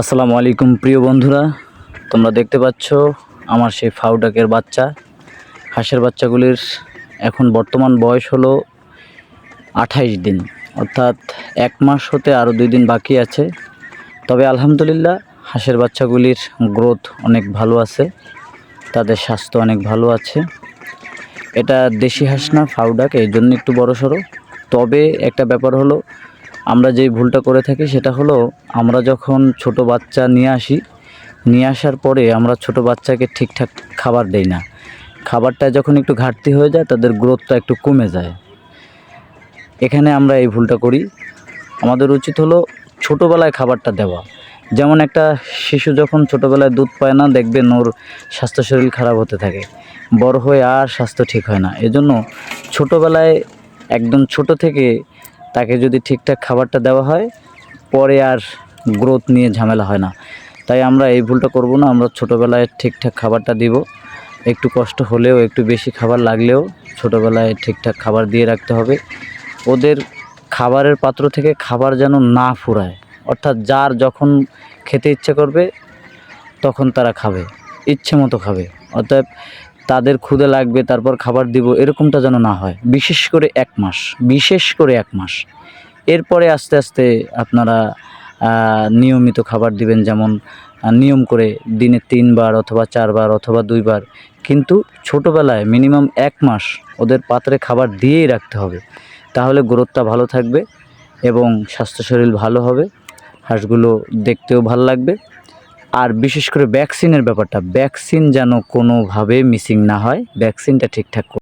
আসসালামু আলাইকুম, প্রিয় বন্ধুরা। তোমরা দেখতে পাচ্ছ আমার সেই ফাউডাকের বাচ্চা। হাঁসের বাচ্চাগুলির এখন বর্তমান বয়স হলো আঠাইশ দিন। অর্থাৎ এক মাস হতে আরও দুই দিন বাকি আছে। তবে আলহামদুলিল্লাহ, হাঁসের বাচ্চাগুলির গ্রোথ অনেক ভালো আছে। তাদের স্বাস্থ্য অনেক ভালো আছে। এটা দেশি হাঁস না ফাউডাক এই জন্য একটু বড় সড়ো তবে একটা ব্যাপার হলো আমরা যেই ভুলটা করে থাকি সেটা হলো, আমরা যখন ছোট বাচ্চা নিয়ে আসি, নিয়ে আসার পরে আমরা ছোট বাচ্চাকে ঠিকঠাক খাবার দেই না। খাবারটা যখন একটু ঘাটতি হয়ে যায়, তাদের গ্রোথটা একটু কমে যায়। এখানে আমরা এই ভুলটা করি। আমাদের উচিত হলো ছোটোবেলায় খাবারটা দেওয়া। যেমন একটা শিশু যখন ছোটোবেলায় দুধ পায় না, দেখবেন ওর স্বাস্থ্য শরীর খারাপ হতে থাকে। বড় হয়ে আর স্বাস্থ্য ঠিক হয় না। এজন্য ছোটোবেলায় একদম ছোট থেকে তাকে যদি ঠিকঠাক খাবারটা দেওয়া হয়, পরে আর গ্রোথ নিয়ে ঝামেলা হয় না। তাই আমরা এই ভুলটা করব না, আমরা ছোটোবেলায় ঠিকঠাক খাবারটা দিব। একটু কষ্ট হলেও, একটু বেশি খাবার লাগলেও ছোটোবেলায় ঠিকঠাক খাবার দিয়ে রাখতে হবে। ওদের খাবারের পাত্র থেকে খাবার যেন না ফুরায়। অর্থাৎ যার যখন খেতে ইচ্ছে করবে, তখন তারা খাবে, ইচ্ছে মতো খাবে। অর্থাৎ তাদের ক্ষুদে লাগবে, তারপর খাবার দিব, এরকমটা যেন না হয়। বিশেষ করে এক মাস, বিশেষ করে এক মাস। এরপরে আস্তে আস্তে আপনারা নিয়মিত খাবার দিবেন, যেমন নিয়ম করে দিনে তিনবার অথবা চারবার অথবা দুইবার। কিন্তু ছোটোবেলায় মিনিমাম এক মাস ওদের পাত্রে খাবার দিয়েই রাখতে হবে। তাহলে গ্রোথটা ভালো থাকবে এবং স্বাস্থ্য শরীর ভালো হবে, হাঁসগুলো দেখতেও ভালো লাগবে। আর বিশেষ করে ভ্যাকসিনের ব্যাপারটা ভ্যাকসিন যেন কোনোভাবে মিসিং না হয় ভ্যাকসিনটা ঠিকঠাক